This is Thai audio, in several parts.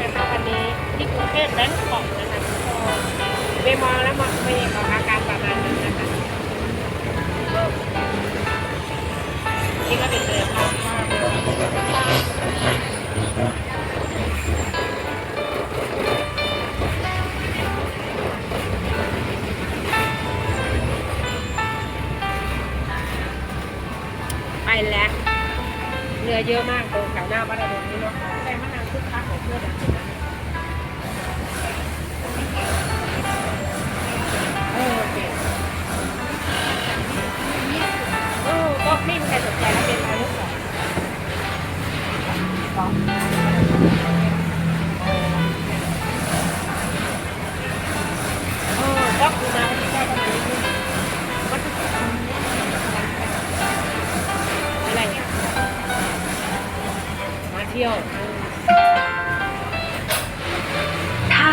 นะคะวันนี้ที่กรุงเทพแบงก์กอกนะคะทุกคนไปมองแล้วมองไปออกอาการประมาณนั้นนะคะนี่ก็เป็นเรือข้ามากไปแล้วเรือเยอะมากตรงแถวหน้าวัดอรุณ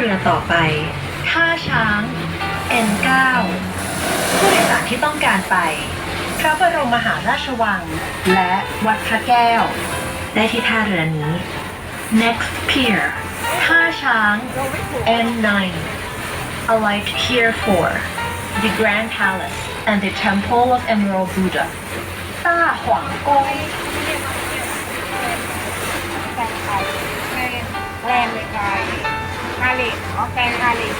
เรือต่อไป ท่าช้าง N9 ผู้โดยสารที่ต้องการไป พระบรมมหาราชวัง และวัดพระแก้ว ได้ที่ท่าเรือนี้ Next Pier ท่าช้าง N9 Alight here for the Grand Palace and the Temple of Emerald Buddha ต้าหวังกงแรนแกรนเลยไทย คาเลตอ๋อแกรนคาเลต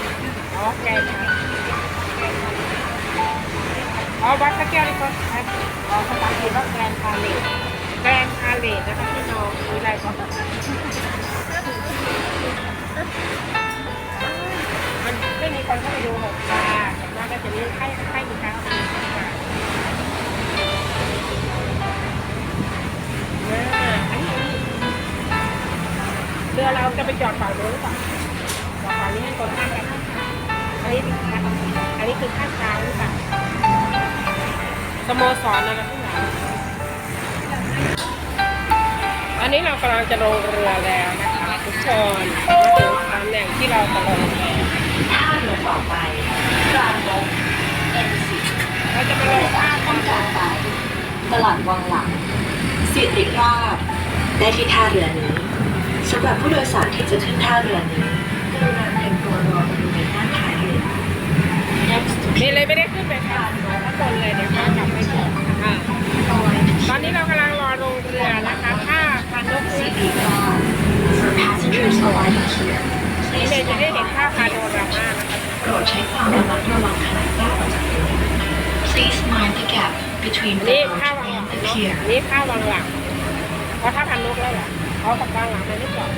อ๋อแกรนนะอ๋อวัดพระแก้วนี่ก็ใช้อ๋อภาษาอังกฤษว่าแกรนคาเลตแกรนคาเลตนะคะพี่น้องมีอะไรบ้างมันไม่มีคนเข้าไปดูหรอกค่ะแต่ว่าก็จะมีให้ให้มีการเอาไปดูค่ะอ่าอันนี้เรือเราจะไปจอดฝั่งโน้นหรือเปล่า สโมสรนะครับที่ไหนอันนี้เรากำลังจะลงเรือแล้วนะคะทุกคนมาถึงตำแหน่งที่เราจะลงแล้วท่าเรือต่อไปปรางลง N10 เราจะมาลงท่าต้องการไปตลาดวังหลังสิริราชได้ที่ท่าเรือนี้สำหรับผู้โดยสารที่จะขึ้นท่าเรือนี้กรุณาเตรียมตัวรอ นี่เลยไม่ได้ขึ้นไปค่ะข้างบนเลยเดี๋ยวข้ากลับไปก่อนอ่าตอนนี้เรากำลังรอลงเรือนะคะท่าพานกสีสิริราช For passengers arriving here นี่เลยจะได้เห็น by ท่าพพาโนรามานะคะโปรดใช้ความระมัดระวังขณะก้าวออกจากเรือ Please mind the gap between นี่ the ข้า boat ววังหลัง and the เนาะ pier นี่ข้าววังหลังเพราะถ้าพันนกแล้วเหรอเขากับวางหลังมันไม่จอด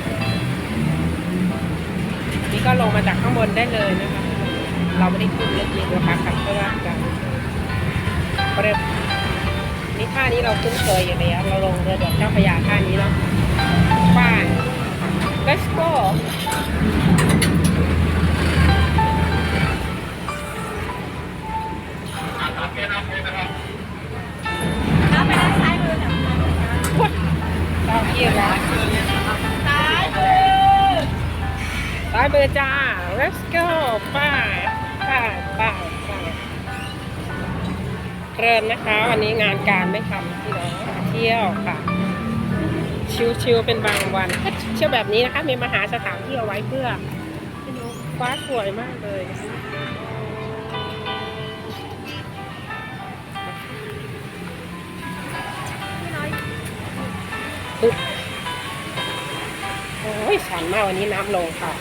นี่ก็ลงมาจากข้างบนได้เลยนะคะ เราไม่ได้ขึ้นเลยเดี๋ยวพักกันก็ว่างกันเริ่มนี่ท่านี้เราคุ้นเคยอยู่แล้วเราลงเรือดอกเจ้าพระยาท่านี้เนาะไป let's go ซ้ายมือซ้า ยมือจ้า let's go ไปไปไปไปเริ่มนะคะ วันนี้งานการไม่ทำพี่น้องเที่ยวค่ะ ชิวๆเป็นบางวันเที่ยวแบบนี้นะคะมีมหาสถานที่เอาไว้เพื่อพี่น้องฟ้าสวยมากเลยโอ้ยชันมากวันนี้น้ำลงค่ะ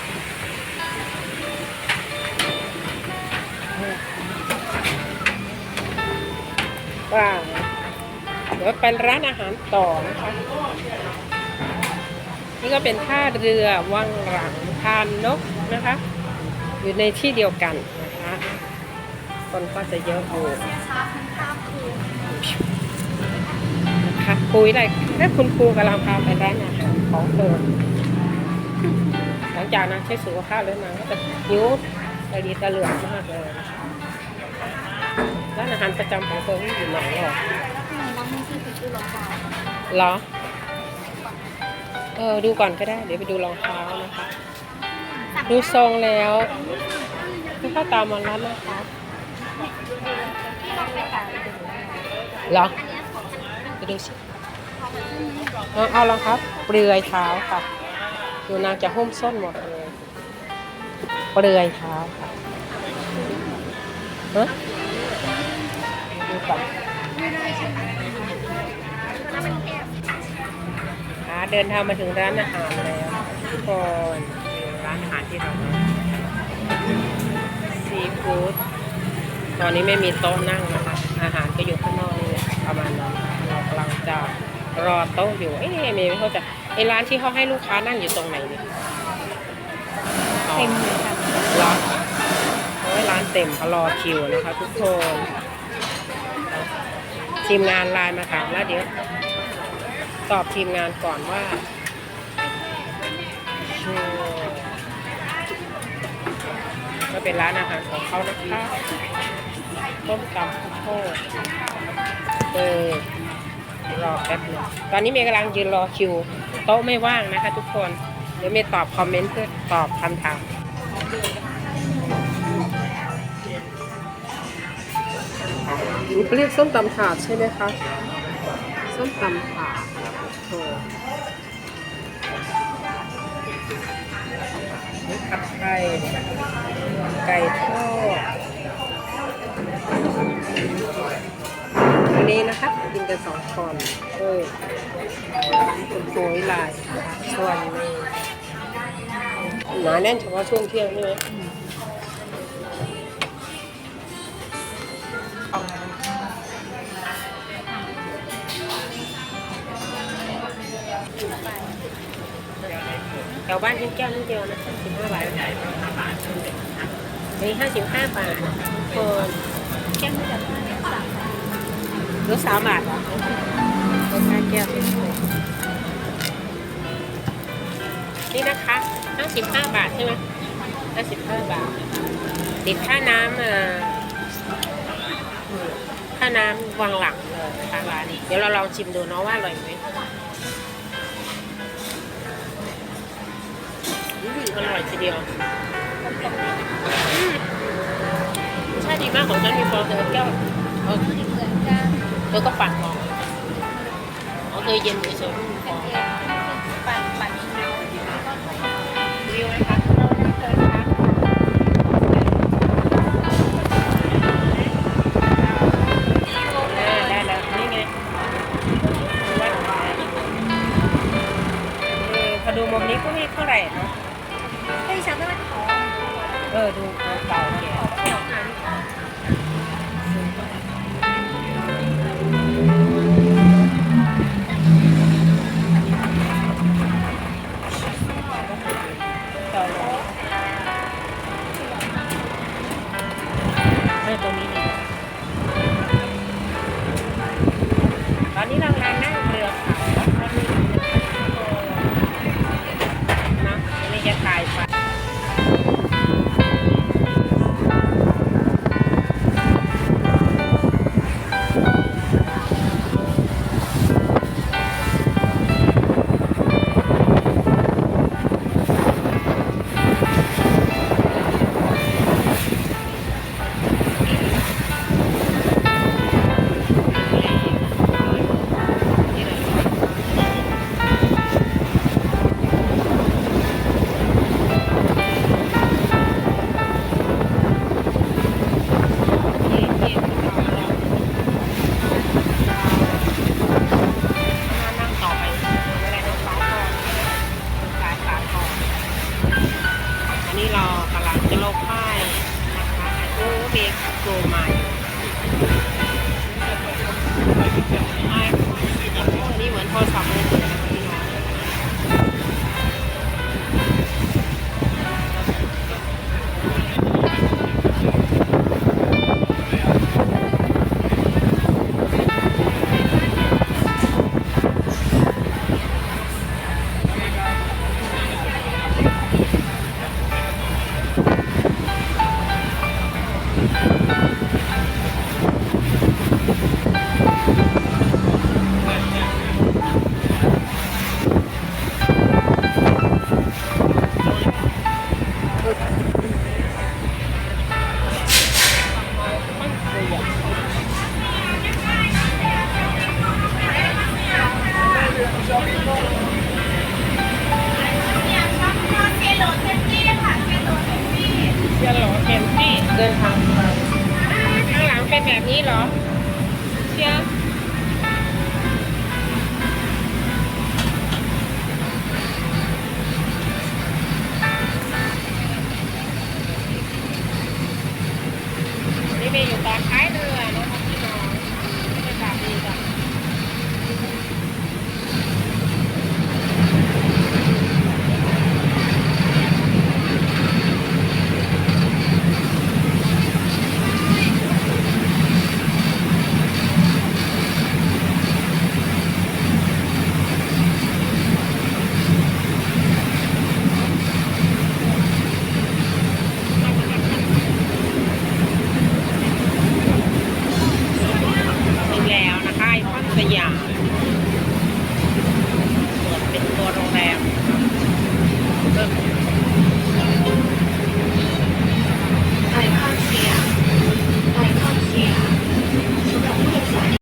ว้าวเดี๋ยวเป็นร้านอาหารต่อนะคะ นี่ก็เป็นท่าเรือวังหลังพานนกนะคะ อยู่ในที่เดียวกันนะคะ คนก็จะเยอะอยู่ค่ะคุยได้แค่คุณครูกำลังพาไปร้านอาหารของเธอหลังจากนั้นใช้สุขภาพแล้วนางก็จะหิวตะดีตะเหลือกมากเลยนะคะ ร้านอาหารประจำของเธอที่อยู่ไหนหรอเหรอ เออ ดูก่อนก็ได้ เดี๋ยวไปดูรองเท้านะคะ ดูทรงแล้วไม่เข้าตามมาแล้วนะคะเหรอไปดูสิเอาเอาละครับ เปลือยเท้าค่ะดูนางจะหุ้มส้นหมดเลย เปลือยเท้าค่ะฮะ ดูก่อนอ่าเดินทางมาถึงร้านอาหารแล้วทุกคนร้านอาหารที่เราซีฟู้ดตอนนี้ไม่มีโต๊ะนั่งนะคะ อาหารก็อยู่ข้างนอกนี่แหละประมาณนั้นเรากำลังจะรอโต๊ะอยู่ เอ๊ะเมย์ไม่เข้าใจไอ้ร้านที่เขาให้ลูกค้านั่งอยู่ตรงไหนเนี่ยเต็มเลยค่ะรอโอ้ยร้านเต็มเขารอคิวนะคะทุกคน ทีมงานไลน์มาถามแล้วเดี๋ยวตอบทีมงานก่อนว่าอืมก็เป็นร้านอาหารของเขานะคะต้มตำข้าวโพดเออรอแป๊บนึงตอนนี้เมย์กำลังยืนรอคิว โต๊ะไม่ว่างนะคะทุกคน เดี๋ยวเมย์ตอบคอมเมนต์เพื่อตอบคำถาม เรียกส้มตำถาดใช่ไหมคะ ส้มตำถาดโถผัดไทยไก่ทอดวันนี้นะคะกินกันสองคนเออคุณโวยลายส่วนนี้หนาแน่นเฉพาะช่วงเที่ยงใช่ไหม ถวบ้านชิ้นแก้วนิดเดียวนะสิบห้าบาทนี่ห้าสิบห้าบาทคนแก้มไม่จับได้สามหรือสามบาทเหรอเป็นห้าแก้วนี่นะคะห้าสิบห้าบาทใช่ไหมห้าสิบห้าบาทติดค่าน้ำอ่าค่าน้ำวางหลังเลยนะคะร้านนี้เดี๋ยวเราลองชิมดูเนาะว่าอร่อยไหม อืมอร่อยทีเดียวใช่ดีมากของฉันมีฟองเธอแก้วเออเหมือนกันเธอก็ปั่นฟองเอาเคยเย็นเฉยๆไม่มีฟองปั่นปั่นเร็ววิวไหมคะ จะถ่าย เห็นสิเดินทางข้างหลังเป็นแบบนี้เหรอ เชียร์